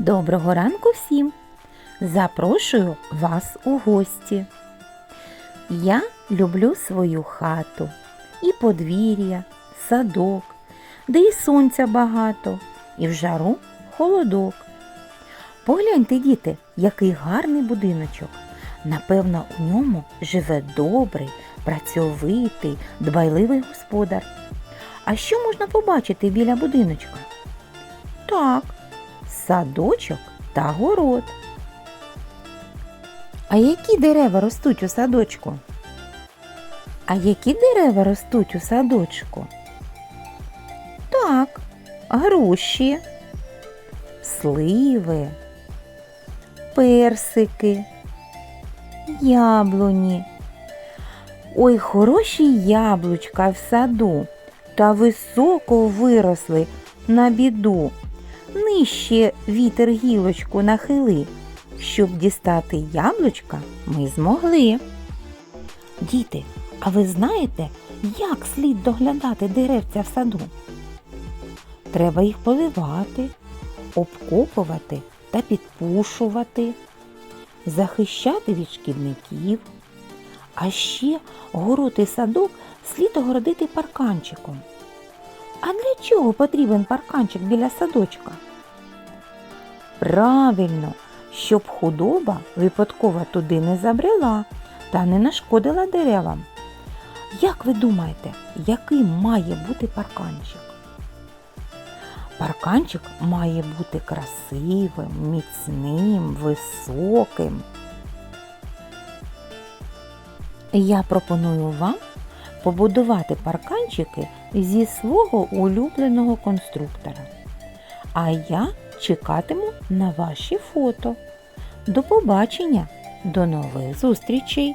Доброго ранку всім! Запрошую вас у гості. Я люблю свою хату, і подвір'я, садок, де і сонця багато, і в жару холодок. Погляньте, діти, який гарний будиночок. Напевно, у ньому живе добрий, працьовитий, дбайливий господар. А що можна побачити біля будиночка? Так, садочок та город. А які дерева ростуть у садочку? А які дерева ростуть у садочку? Так, груші, сливи, персики, яблуні. Ой, хороші яблучка в саду, та високо виросли на біду. Нижче вітер гілочку нахили. Щоб дістати яблучка, ми змогли. Діти, а ви знаєте, як слід доглядати деревця в саду? Треба їх поливати, обкопувати та підпушувати, захищати від шкідників. А ще город і садок слід огородити парканчиком. А для чого потрібен парканчик біля садочка? Правильно, щоб худоба випадково туди не забрела та не нашкодила деревам. Як ви думаєте, яким має бути парканчик? Парканчик має бути красивим, міцним, високим. Я пропоную вам побудувати парканчики зі свого улюбленого конструктора. А я чекатиму на ваші фото. До побачення, до нових зустрічей!